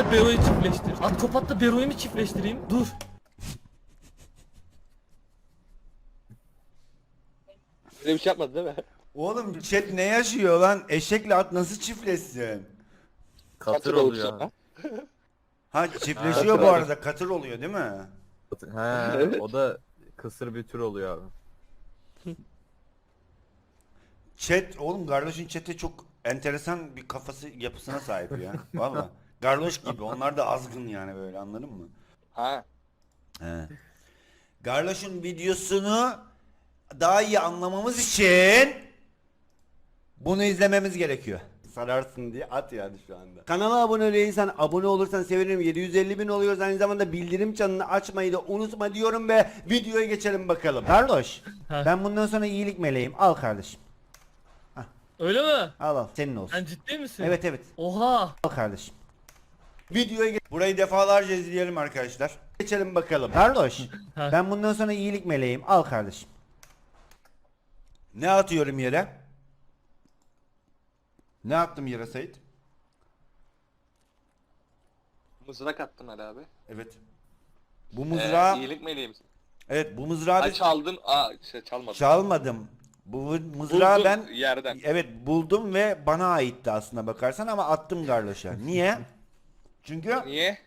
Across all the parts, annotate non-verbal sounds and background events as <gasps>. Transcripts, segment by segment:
Kopatla Bero'yu çiftleştir. At Kopatla Bero'yu mu çiftleştireyim? Dur. Öyle bir şey yapmadı değil mi? Oğlum chat ne yaşıyor lan? Eşekle at nasıl çiftleşsin? Katır oluyor. Ha çiftleşiyor bu arada. Katır oluyor değil mi? He, o da kısır bir tür oluyor abi. Chat oğlum Garloş'un chat'i çok enteresan bir kafası yapısına sahip ya. <laughs> Valla. Garloş gibi. Onlar da azgın yani böyle anladın mı? Ha. He. Garloş'un videosunu daha iyi anlamamız için bunu izlememiz gerekiyor. sararsın diye at yani şu anda. Kanala abone değilsen abone olursan sevinirim. 750 bin oluyoruz aynı zamanda bildirim çanını açmayı da unutma diyorum ve videoya geçelim bakalım. Garloş Ha. ben bundan sonra iyilik meleğim. Al kardeşim. Öyle mi? Al al senin olsun. Sen ciddi misin? Evet evet. Oha. Al kardeşim. Videoya ge- Burayı defalarca izleyelim arkadaşlar. Geçelim bakalım. Ha. ben bundan sonra iyilik meleğim. Al kardeşim. Ne atıyorum yere? Ne attım yere Sait? Mızrak attın Ali abi. Evet. Bu Ee, mızrağı iyilik meleğim. Evet bu mızrağı Ha biz çaldın. Aa şey çalmadın. çalmadım. Bu mızrağı Buldun ben yerden. evet buldum ve bana aitti aslında bakarsan ama attım Garloş'a. Niye? <laughs> Çünkü Niye?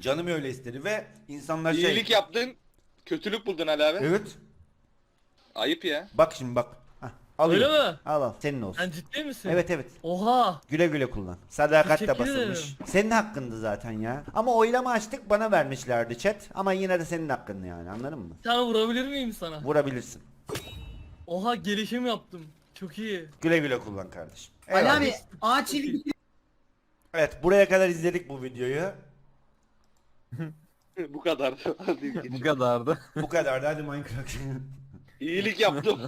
canım öyle istedi ve insanlar şey İyilik yaptın. Kötülük buldun Ali abi. Evet. Ayıp ya. Bak şimdi bak. Hah, alıyorum. Öyle mi? Al al senin olsun. Sen ciddi misin? Evet evet. Oha. Güle güle kullan. Sadakat da Teşekkür basılmış. ederim. Senin hakkındı zaten ya. Ama oylama açtık bana vermişlerdi chat. Ama yine de senin hakkın yani anladın mı? Bir tane vurabilir miyim sana? Vurabilirsin. Oha gelişim yaptım. Çok iyi. Güle güle kullan kardeşim. Ali Eyvallah. abi ağaç evi Evet buraya kadar izledik bu videoyu. Bu kadar. <laughs> Bu kadardı. Bu kadardı hadi Minecraft. İyilik yaptım.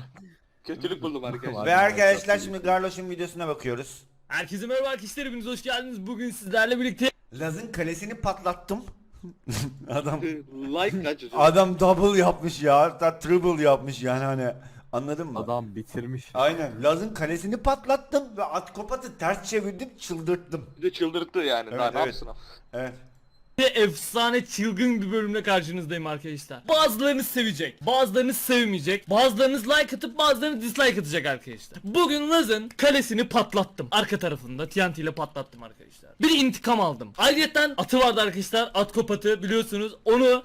Kötülük buldum arkadaşlar. Ve arkadaşlar şimdi Garloş'un videosuna bakıyoruz. Herkese merhaba arkadaşlar hepiniz hoş geldiniz. Bugün sizlerle birlikte Laz'ın kalesini patlattım. <laughs> adam like kaç adam double yapmış ya. Hatta triple yapmış yani hani. Anladın mı? Adam bitirmiş. Aynen. Laz'ın kalesini patlattım ve Atkopat'ı ters çevirdim, çıldırttım. Bir de çıldırttı yani. Daha Evet, ne evet. yapsın o? Evet. efsane çılgın bir bölümle karşınızdayım arkadaşlar. Bazılarınız sevecek, bazılarınız sevmeyecek, bazılarınız like atıp bazılarınız dislike atacak arkadaşlar. Bugün Laz'ın kalesini patlattım. Arka tarafında TNT ile patlattım arkadaşlar. Bir intikam aldım. Ayrıca atı vardı arkadaşlar. At kopatı biliyorsunuz. Onu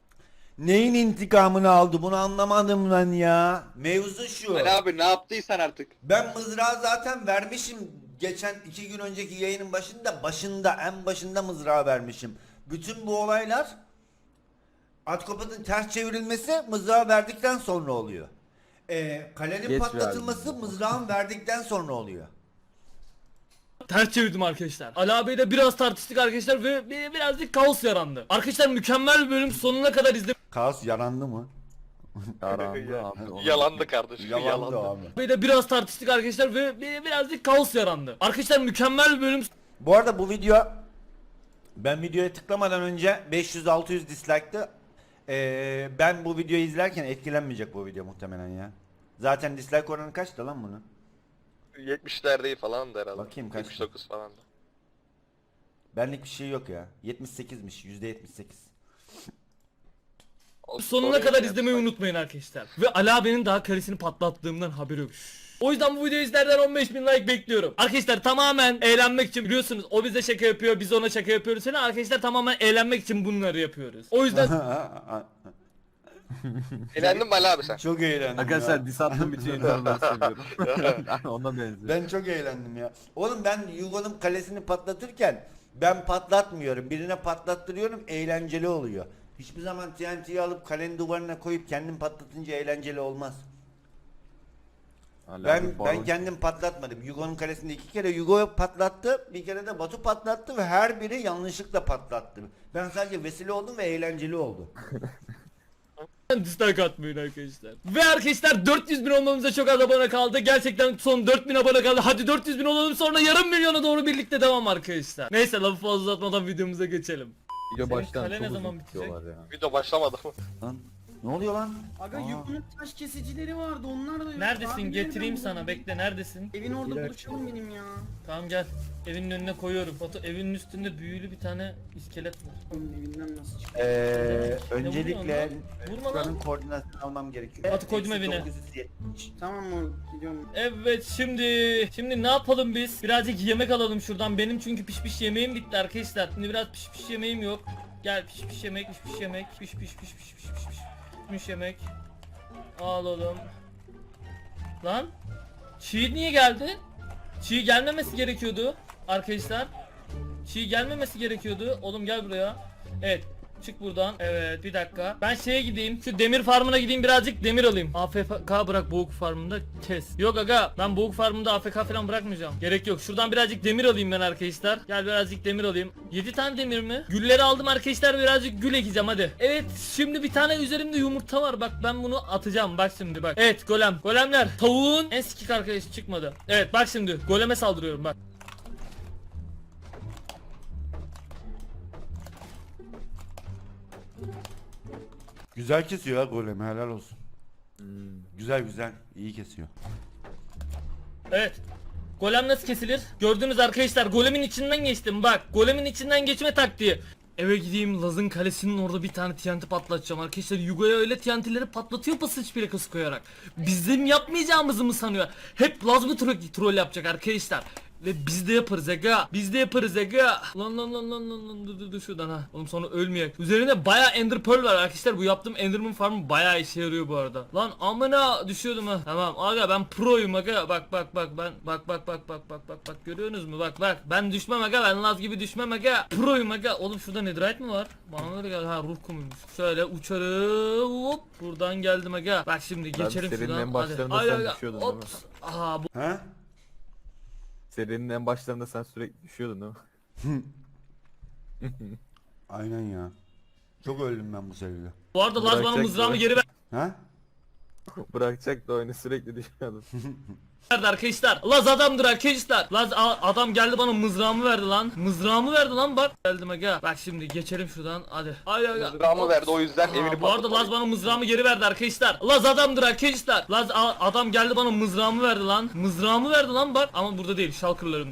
Neyin intikamını aldı bunu anlamadım ben ya. Mevzu şu. Ali abi ne yaptıysan artık. Ben mızrağı zaten vermişim. Geçen iki gün önceki yayının başında başında en başında mızrağı vermişim. Bütün bu olaylar Atkopat'ın ters çevrilmesi mızrağı verdikten sonra oluyor. Ee, kalenin Geç patlatılması mızrağın verdikten sonra oluyor. Ters çevirdim arkadaşlar. Ali abiyle biraz tartıştık arkadaşlar ve bir- birazcık kaos yarandı. Arkadaşlar mükemmel bir bölüm sonuna kadar izlemeyi Kaos yarandı mı? Yarandı <laughs> abi. Yalandı kardeşim. Yalandı, Yalandı. abi. de biraz tartıştık arkadaşlar ve bir- birazcık kaos yarandı. Arkadaşlar mükemmel bir bölüm Bu arada bu video ben videoya tıklamadan önce 500-600 dislike'tı. Ee, ben bu videoyu izlerken etkilenmeyecek bu video muhtemelen ya. Zaten dislike oranı kaçtı lan bunun? 70'lerde falan da herhalde. Bakayım kaç. 79 falan da. Benlik bir şey yok ya. 78'miş. %78. O sonuna sorun kadar izlemeyi unutmayın arkadaşlar. Ve Ali abinin daha karesini patlattığımdan haberi yok. O yüzden bu videoyu izlerden 15 bin like bekliyorum. Arkadaşlar tamamen eğlenmek için biliyorsunuz o bize şaka yapıyor biz ona şaka yapıyoruz. Seni arkadaşlar tamamen eğlenmek için bunları yapıyoruz. O yüzden <laughs> <laughs> Eğlendin mi Ali abi sen? çok eğlendim Arkadaşlar ya. dis attığım bütün insanları seviyorum. Ona benziyor. Ben çok eğlendim ya. Oğlum ben Yugo'nun kalesini patlatırken ben patlatmıyorum. Birine patlattırıyorum eğlenceli oluyor. Hiçbir zaman TNT'yi alıp kalenin duvarına koyup kendim patlatınca eğlenceli olmaz. Hala Ben bir ben baron- kendim patlatmadım. Yugo'nun kalesinde iki kere Yugo patlattı, bir kere de Batu patlattı ve her biri yanlışlıkla patlattı. Ben sadece vesile oldum ve eğlenceli oldu. <laughs> dislike atmayın arkadaşlar. Ve arkadaşlar 400 bin olmamıza çok az abone kaldı. Gerçekten son 4000 abone kaldı. Hadi 400 bin olalım sonra yarım milyona doğru birlikte devam arkadaşlar. Neyse lafı fazla uzatmadan videomuza geçelim. Video Senin baştan kale ne çok zaman uzun bitecek? tutuyorlar ya. Video başlamadı mı? Lan Ne oluyor lan? Aga Aa. yumruk taş kesicileri vardı onlar da yok. Neredesin? Abi Getireyim nereden sana. buldun? Bekle neredesin? Evin orada dakika. buluşalım benim ya. Tamam gel. Evinin önüne koyuyorum. Batu evinin üstünde büyülü bir tane iskelet var. Evinden nasıl çık? Ee, Ne öncelikle vuruyorsun Vurma buranın lan. koordinatını almam gerekiyor. Atı koydum Eksi evine. 970. Tamam mı? Gidiyorum. Evet şimdi şimdi ne yapalım biz? Birazcık yemek alalım şuradan. Benim çünkü pişmiş yemeğim bitti arkadaşlar. Şimdi biraz pişmiş yemeğim yok. Gel pişmiş yemek, pişmiş yemek, piş piş piş piş piş piş piş. Pişmiş yemek. Al oğlum. Lan çiğ niye geldi? Çiğ gelmemesi gerekiyordu arkadaşlar. Çiğ gelmemesi gerekiyordu. Oğlum gel buraya. Evet. Çık buradan. Evet bir dakika. Ben şeye gideyim. Şu demir farmına gideyim birazcık demir alayım. AFK bırak boğuk farmında kes. Yok aga ben boğuk farmında AFK falan bırakmayacağım. Gerek yok. Şuradan birazcık demir alayım ben arkadaşlar. Gel birazcık demir alayım. 7 tane demir mi? Gülleri aldım arkadaşlar birazcık gül ekeceğim hadi. Evet şimdi bir tane üzerimde yumurta var. Bak ben bunu atacağım. Bak şimdi bak. Evet golem. Golemler. Tavuğun en sikik arkadaşı çıkmadı. Evet bak şimdi. Goleme saldırıyorum bak. Güzel kesiyor ha golemi helal olsun. Güzel güzel iyi kesiyor. Evet. Golem nasıl kesilir? Gördünüz arkadaşlar golemin içinden geçtim bak. Golemin içinden geçme taktiği. Eve gideyim Laz'ın kalesinin orada bir tane TNT patlatacağım arkadaşlar. Yugo'ya öyle TNT'leri patlatıyor basınç plakası koyarak. Bizim yapmayacağımızı mı sanıyor? Hep Laz mı troll, troll yapacak arkadaşlar? Ve biz de yaparız aga. Biz de yaparız aga. Lan lan lan lan lan lan dur dur dur şuradan ha. Oğlum sonra ölmeyek. Üzerinde baya Ender Pearl var arkadaşlar. Bu yaptığım Enderman farmı baya işe yarıyor bu arada. Lan amına düşüyordum ha. Tamam aga ben proyum aga. Bak bak bak ben bak bak bak bak bak bak bak görüyorsunuz mu? Bak bak ben düşmem aga. Ben Laz gibi düşmem aga. Proyum aga. Oğlum şurada netherite mi var? Bana öyle geldi. Ha ruh kumuymuş. Şöyle uçarım. Hop buradan geldim aga. Bak şimdi serinin şuradan. en başlarında Hadi. sen Ay, mi? ops. Aha bu Ha? Serinin en başlarında sen sürekli düşüyordun değil mi? <laughs> Aynen ya. Çok öldüm ben bu seride. Bu arada Laz bana Bırakacak mızrağımı mı? geri ver. Ha? Bırakacak da oyunu sürekli düşüyordun. <laughs> verdi arkadaşlar. Laz adamdır arkadaşlar. Laz adam geldi bana mızrağımı verdi lan. Mızrağımı verdi lan bak. Geldim aga. Bak şimdi geçelim şuradan. Hadi. Hadi aga. Mızrağımı verdi, o yüzden Aha, evini Bu arada. Laz bana mızrağımı geri verdi arkadaşlar. Laz adamdır arkadaşlar. Laz adam geldi bana mızrağımı verdi lan. Mızrağımı verdi lan bak. Ama burada değil. Şalkırlarım.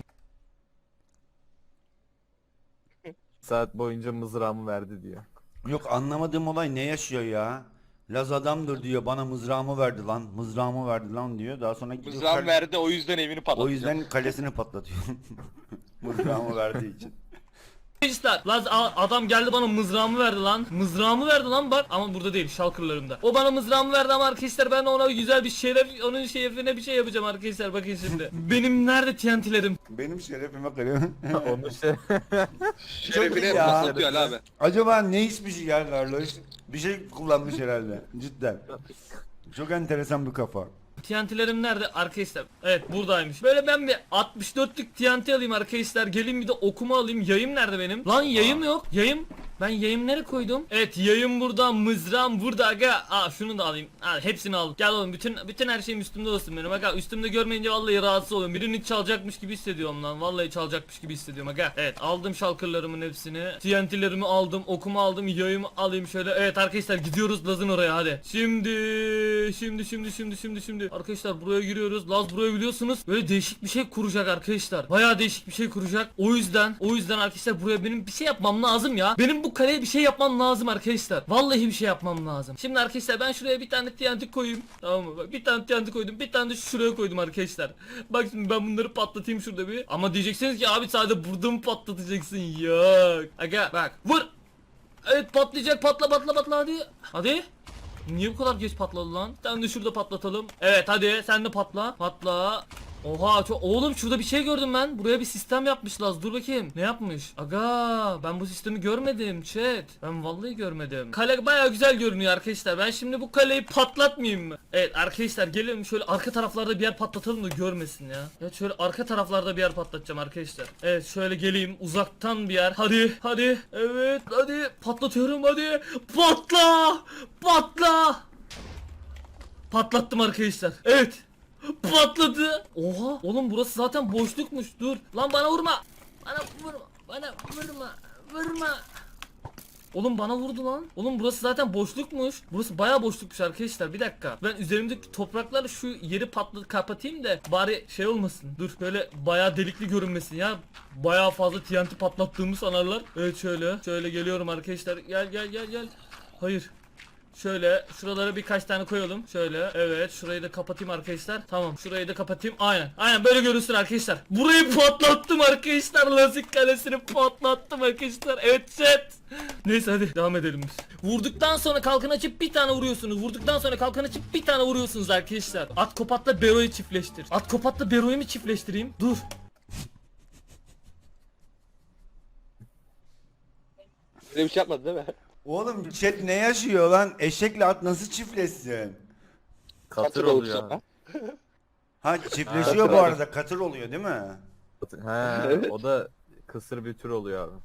Saat boyunca mızrağımı verdi diyor. Yok anlamadığım olay ne yaşıyor ya? Laz adamdır diyor bana mızrağımı verdi lan. Mızrağımı verdi lan diyor. Daha sonra gidiyor Mızrağımı kale- verdi, o yüzden evini patlattı. O yüzden kalesini patlatıyor. <laughs> mızrağımı verdiği için. Arkadaşlar Laz a- adam geldi bana mızrağımı verdi lan. Mızrağımı verdi lan bak. Ama burada değil. Şalkırlarımda. O bana mızrağımı verdi ama arkadaşlar ben de ona güzel bir şeyler onun şerefine bir şey yapacağım arkadaşlar bakın şimdi. <laughs> Benim nerede TNT'lerim? Benim şerefime kırıyor. Onu şey... Şerefine Çok iyi ya. patlatıyor Ali abi. Acaba ne içmiş ya Carlos? Bir şey kullanmış herhalde. Cidden. Çok enteresan bir kafa. TNT'lerim nerede arkadaşlar? Evet buradaymış. Böyle ben bir 64'lük TNT alayım arkadaşlar. Gelin bir de okuma alayım. Yayım nerede benim? Lan yayım yok. Yayım. Ben yayım koydum? Evet yayım burada, mızrağım burada aga. Aa şunu da alayım. Ha, hepsini aldım. Gel oğlum bütün bütün her şeyim üstümde olsun benim aga. Üstümde görmeyince vallahi rahatsız oluyorum. Birini çalacakmış gibi hissediyorum lan. Vallahi çalacakmış gibi hissediyorum aga. Evet aldım şalkırlarımın hepsini. TNT'lerimi aldım, okuma aldım, yayımı alayım şöyle. Evet arkadaşlar gidiyoruz Laz'ın oraya hadi. Şimdi şimdi şimdi şimdi şimdi şimdi arkadaşlar buraya giriyoruz. Laz buraya biliyorsunuz böyle değişik bir şey kuracak arkadaşlar. Bayağı değişik bir şey kuracak. O yüzden o yüzden arkadaşlar buraya benim bir şey yapmam lazım ya. Benim bu kaleye bir şey yapmam lazım arkadaşlar. Vallahi bir şey yapmam lazım. Şimdi arkadaşlar ben şuraya bir tane TNT koyayım. Tamam mı? Bir tane TNT koydum. Bir tane de şuraya koydum arkadaşlar. Bak şimdi ben bunları patlatayım şurada bir. Ama diyeceksiniz ki abi sadece burada mı patlatacaksın? Yok. Aga bak vur. Evet patlayacak patla patla patla hadi. Hadi. Niye bu kadar geç patladı lan? Sen de şurada patlatalım. Evet hadi sen de patla. Patla. Oha çok oğlum şurada bir şey gördüm ben. Buraya bir sistem yapmışlar. Dur bakayım. Ne yapmış? Aga ben bu sistemi görmedim chat. Ben vallahi görmedim. Kale baya güzel görünüyor arkadaşlar. Ben şimdi bu kaleyi patlatmayayım mı? Evet arkadaşlar gelin şöyle arka taraflarda bir yer patlatalım da görmesin ya. Evet şöyle arka taraflarda bir yer patlatacağım arkadaşlar. Evet şöyle geleyim uzaktan bir yer. Hadi hadi. Evet hadi patlatıyorum hadi. Patla! Patla! Patlattım arkadaşlar. Evet. Patladı. Oha. Oğlum burası zaten boşlukmuş. Dur. Lan bana vurma. Bana vurma. Bana vurma. Vurma. Oğlum bana vurdu lan. Oğlum burası zaten boşlukmuş. Burası bayağı boşlukmuş arkadaşlar. Bir dakika. Ben üzerimdeki topraklarla şu yeri patladı kapatayım da bari şey olmasın. Dur böyle bayağı delikli görünmesin ya. Bayağı fazla TNT patlattığımı sanarlar. Evet şöyle. Şöyle geliyorum arkadaşlar. Gel gel gel gel. Hayır. Şöyle şuralara birkaç tane koyalım. Şöyle evet şurayı da kapatayım arkadaşlar. Tamam şurayı da kapatayım. Aynen. Aynen böyle görünsün arkadaşlar. Burayı patlattım arkadaşlar. Lazik kalesini patlattım arkadaşlar. Evet chat. Neyse hadi devam edelim biz. Vurduktan sonra kalkan açıp bir tane vuruyorsunuz. Vurduktan sonra kalkan açıp bir tane vuruyorsunuz arkadaşlar. At kopatla Bero'yu çiftleştir. At kopatla Bero'yu mu çiftleştireyim? Dur. Böyle bir şey yapmadı değil mi? Oğlum chat ne yaşıyor lan? Eşekle at nasıl çiftleşsin? Katır oluyor. <laughs> Ha çiftleşiyor bu arada katır oluyor değil mi? He, o da kısır bir tür oluyor abi.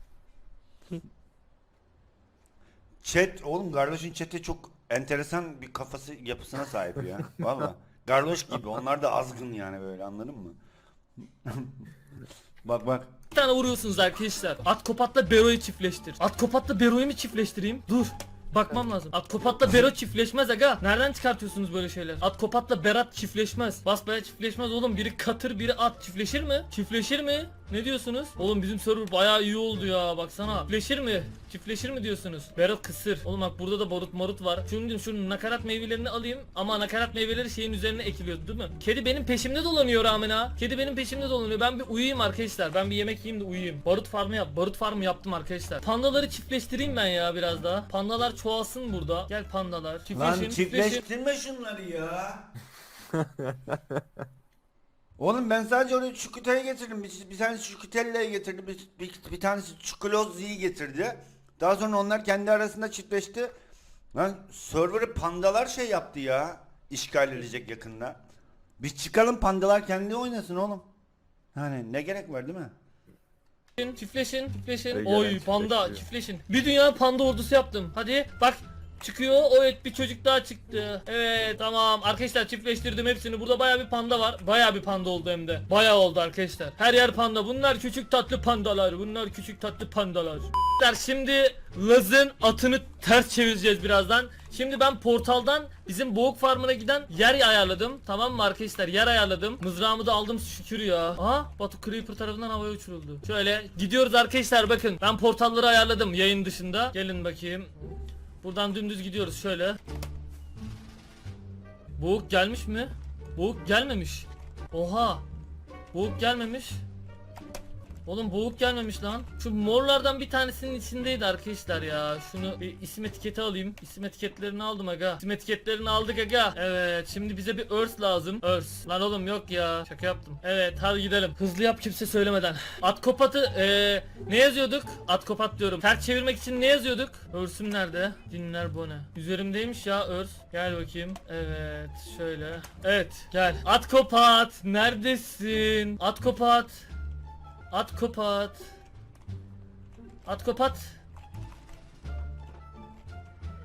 Chat oğlum Garloş'un chat'e çok enteresan bir kafası yapısına sahip ya. <laughs> Valla. Garloş gibi onlar da azgın yani böyle anladın mı? <laughs> bak bak. Bir tane vuruyorsunuz arkadaşlar. At kopatla Bero'yu çiftleştir. At kopatla Bero'yu mu çiftleştireyim? Dur. Bakmam lazım. At kopatla Bero çiftleşmez aga. Nereden çıkartıyorsunuz böyle şeyler? At kopatla Berat çiftleşmez. Basbaya çiftleşmez oğlum. Biri katır biri at. Çiftleşir mi? Çiftleşir mi? Ne diyorsunuz? Oğlum bizim server bayağı iyi oldu ya. Baksana. Çiftleşir mi? Çiftleşir mi diyorsunuz? Berat kısır. Oğlum bak burada da barut marut var. Şimdi şu nakarat meyvelerini alayım. Ama nakarat meyveleri şeyin üzerine ekiliyor değil mi? Kedi benim peşimde dolanıyor rağmen ha. Kedi benim peşimde dolanıyor. Ben bir uyuyayım arkadaşlar. Ben bir yemek yiyeyim de uyuyayım. Barut farmı yap. Barut farmı yaptım arkadaşlar. Pandaları çiftleştireyim ben ya biraz daha. Pandalar çoğalsın burada. Gel pandalar. Çiftleşin. Lan çiftleşin. çiftleştirme şunları ya. <laughs> Oğlum ben sadece oraya çukuteyi getirdim. Bir, bir tanesi çukutelleyi getirdi. Bir, bir, bir tanesi çukulozziyi getirdi. Daha sonra onlar kendi arasında çiftleşti. Lan server'ı pandalar şey yaptı ya. İşgal edecek yakında. Biz çıkalım pandalar kendi oynasın oğlum. Hani ne gerek var değil mi? Çiftleşin, çiftleşin, Oy panda, çiftleşin. Bir dünya panda ordusu yaptım. Hadi bak çıkıyor. Evet bir çocuk daha çıktı. Evet tamam arkadaşlar çiftleştirdim hepsini. Burada baya bir panda var. Baya bir panda oldu hem de. Baya oldu arkadaşlar. Her yer panda. Bunlar küçük tatlı pandalar. Bunlar küçük tatlı pandalar. Şimdi Laz'ın atını ters çevireceğiz birazdan. Şimdi ben portaldan bizim boğuk farmına giden yer ayarladım. Tamam mı arkadaşlar? Yer ayarladım. Mızrağımı da aldım şükür ya. Aha Batu Creeper tarafından havaya uçuruldu. Şöyle gidiyoruz arkadaşlar bakın. Ben portalları ayarladım yayın dışında. Gelin bakayım. Buradan dümdüz gidiyoruz şöyle. Boğuk gelmiş mi? Boğuk gelmemiş. Oha. Boğuk gelmemiş. Oğlum boğuk gelmemiş lan. Şu morlardan bir tanesinin içindeydi arkadaşlar ya. Şunu bir isim etiketi alayım. İsim etiketlerini aldım aga. İsim etiketlerini aldık aga. Evet şimdi bize bir örs lazım. Örs. Lan oğlum yok ya. Şaka yaptım. Evet hadi gidelim. Hızlı yap kimse söylemeden. At kopatı eee ne yazıyorduk? At kopat diyorum. Ters çevirmek için ne yazıyorduk? Örsüm nerede? Dinler bu ne? Üzerimdeymiş ya örs. Gel bakayım. Evet şöyle. Evet gel. At kopat. Neredesin? At kopat. At kopat. At kopat.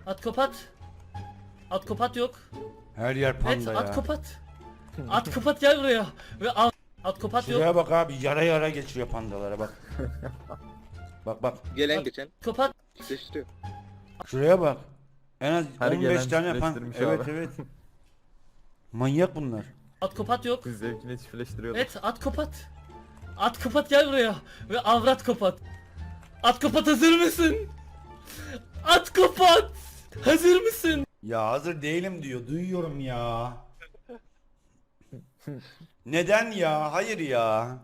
At kopat. At kopat yok. Her yer Evet panda ya. at kopat. At kopat gel buraya. Ve al. At kopat yok. Şuraya bak abi yara yara geçiyor pandalara bak. bak bak. Gelen geçen Kopat. çiftleştiriyor. Şuraya bak. En az Her 15 gelen tane pan. çiftleştirmiş Evet abi. evet. Manyak bunlar. At kopat yok. Biz zevkine çiftleştiriyorduk. Evet at kopat. At kopat gel buraya. Ve avrat kopat. At kopat hazır mısın? At kopat. Hazır mısın? Ya hazır değilim diyor. Duyuyorum ya. Neden ya? Hayır ya.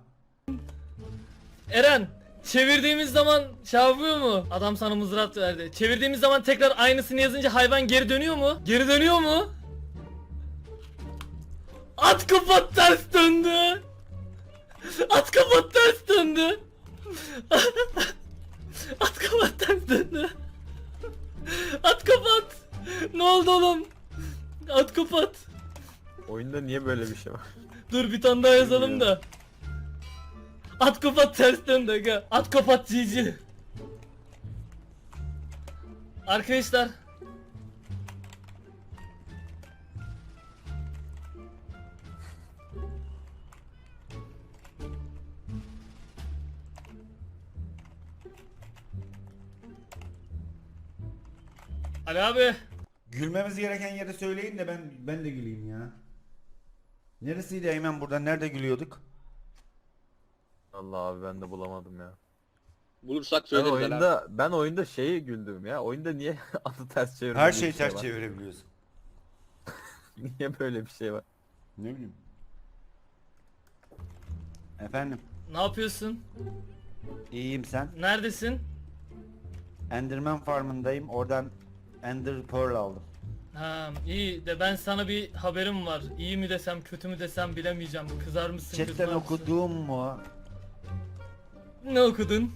Eren çevirdiğimiz zaman şey yapıyor mu? Adam sana mızrak verdi. Çevirdiğimiz zaman tekrar aynısını yazınca hayvan geri dönüyor mu? Geri dönüyor mu? At kapat ters döndü. At kapat ters döndü. At kapat ters döndü. At kapat. Ne oldu oğlum? At kapat. Oyunda niye böyle bir şey var? Dur bir tane daha yazalım da. At kapat ters döndü aga. At kapat GG. Arkadaşlar. Ali abi. Gülmemiz gereken yeri söyleyin de ben ben de güleyim ya. Neresiydi Eymen burada? Nerede gülüyorduk? Allah abi ben de bulamadım ya. Bulursak Ben söyleriz Ali abi. oyunda ben oyunda şeyi güldüm ya. Oyunda niye <laughs> adı ters çevirdi? Her şeyi şey ters çevirebiliyorsun. <laughs> Niye böyle bir şey var? Ne bileyim. Efendim, Ne yapıyorsun? iyiyim sen. Neredesin? Enderman farmındayım. Oradan Ender Pearl aldım. Ha iyi de ben sana bir haberim var. İyi mi desem kötü mü desem bilemeyeceğim. Kızar mısın Chatten kızmaz mısın? okuduğum mu? Ne okudun?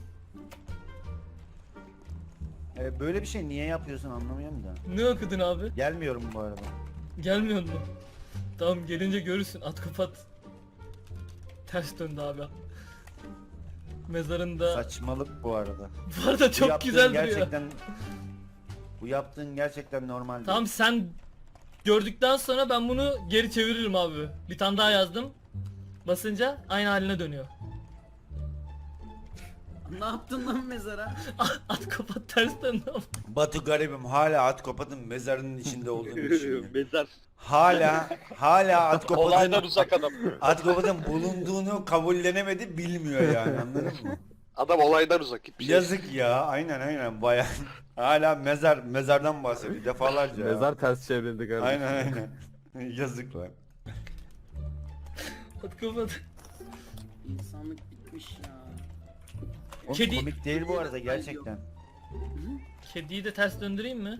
Ee, böyle bir şey niye yapıyorsun anlamıyorum da. Ne okudun abi? Gelmiyorum bu arada. Gelmiyor mu? Tamam gelince görürsün. At kapat. Ters döndü abi. Mezarında. Saçmalık bu arada. Bu arada Bu çok yaptığın güzel duruyor. gerçekten Bu yaptığın gerçekten normal değil. Tamam sen gördükten sonra ben bunu geri çeviririm abi. Bir tane daha yazdım. Basınca aynı haline dönüyor. Ne yaptın lan mezara? <laughs> At kapat ters döndü ama. Batu garibim hala Atkopat'ın mezarının içinde olduğunu <laughs> düşünüyor. Mezar. Hala hala Atkopat'ın Olaydan uzak adam. Atkopat'ın bulunduğunu kabullenemedi bilmiyor yani anladın mı? Adam olaydan uzak. Şey. Yazık ya aynen aynen baya hala mezar mezardan bahsediyor defalarca. ya. Mezar ters çevrildi kardeşim. Aynen aynen. <laughs> Yazık lan. At kapat. İnsanlık bitmiş ya. Oğlum Kedi- komik değil bu arada gerçekten. Kediyi de ters döndüreyim mi?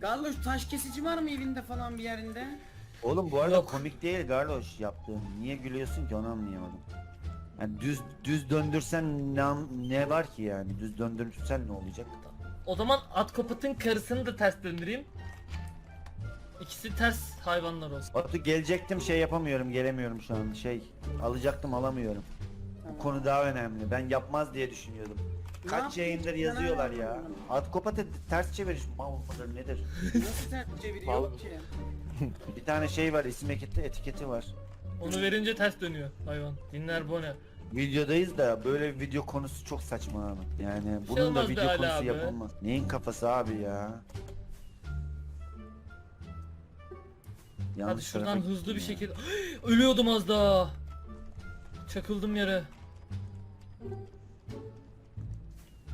Garloş taş kesici var mı evinde falan bir yerinde? Oğlum bu arada Yok. komik değil Garloş yaptığın. Niye gülüyorsun ki onu anlayamadım. Yani düz düz döndürsen ne, ne var ki yani? Düz döndürsen ne olacak? O zaman at kapatın karısını da ters döndüreyim. İkisi ters hayvanlar olsun. Batu gelecektim şey yapamıyorum gelemiyorum şu an şey alacaktım alamıyorum. Bu konu daha önemli. Ben yapmaz diye düşünüyordum. Ne Kaç yaptın? yayındır yazıyorlar ya. Atkopat'ı ters çeviriş mal mıdır nedir? Nasıl ters çeviriyor ki? <laughs> Bir tane şey var isim etiketi, etiketi var. Onu verince ters dönüyor hayvan. Dinler bu ne? Videodayız da böyle bir video konusu çok saçma abi. Yani bunun da olmaz be video Ali konusu abi. yapılmaz. Neyin kafası abi ya? Hadi Yanlış şuradan tarafa hızlı gittim bir ya. şekilde... <gasps> Ölüyordum az daha. Çakıldım yere.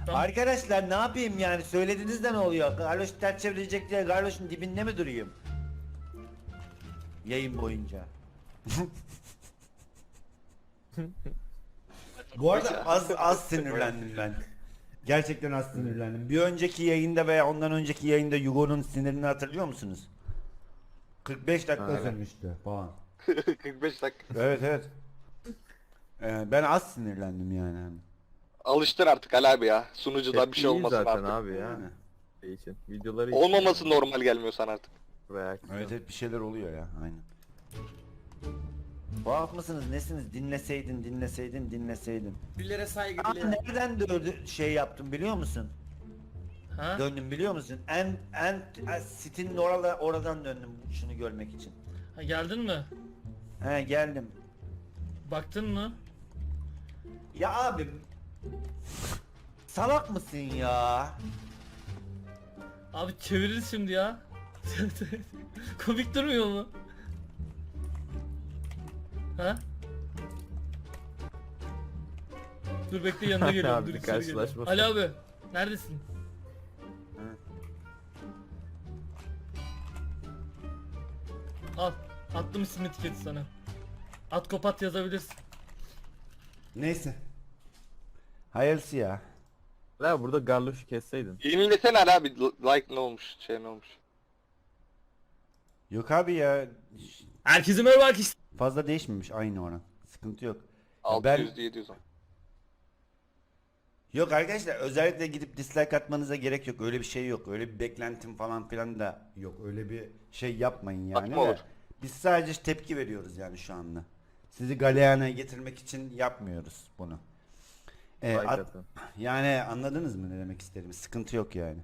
Arkadaşlar ne yapayım yani söylediniz de ne oluyor? Garloş ters çevirecek diye Garloş'un dibinde mi durayım? Yayın boyunca. <laughs> Bu arada az az sinirlendim ben. Gerçekten az sinirlendim. Bir önceki yayında veya ondan önceki yayında Yugo'nun sinirini hatırlıyor musunuz? 45 dakika Evet. sürmüştü falan. <laughs> 45 dakika. Evet evet. Ee, ben az sinirlendim yani. Alıştın artık Ali abi ya. Sunucudan Hep bir şey iyi olmasın zaten artık. abi ya. Yani. Şey için. Videoları için. Olmaması normal gelmiyor sana artık. Reaksiyon. Evet evet bir şeyler oluyor ya aynen. Tuhaf mısınız nesiniz dinleseydin dinleseydin dinleseydin. Billere saygı Aa, bile. nereden dördü şey yaptım biliyor musun? Ha? Döndüm biliyor musun? En en, en sitinin orada oradan döndüm şunu görmek için. ha geldin mi? He geldim. Baktın mı? Ya abi salak mısın ya? Abi çeviririz şimdi ya. <laughs> Komik durmuyor mu? Ha? Dur bekle yanına <laughs> geliyorum. Abi dur bir içeri geliyorum. karşılaşma. Ali abi neredesin? Al. Attım isim etiketi sana. At kopat yazabilirsin. Neyse. Hayırlısı ya. La burada Garloş'u kesseydin. Yenilesene Ali abi. Like ne olmuş? Şey ne olmuş? Yok abi ya Herkese merhaba arkadaşlar. Fazla değişmemiş aynı oran. Sıkıntı yok. 600 700 on. Yok arkadaşlar özellikle gidip dislike atmanıza gerek yok. Öyle bir şey yok. Öyle bir beklentim falan filan da yok. Öyle bir şey yapmayın yani. Atma olur. Biz sadece tepki veriyoruz yani şu anda. Sizi galeyana getirmek için yapmıyoruz bunu. Ee, at- yani anladınız mı ne demek istediğimi? Sıkıntı yok yani.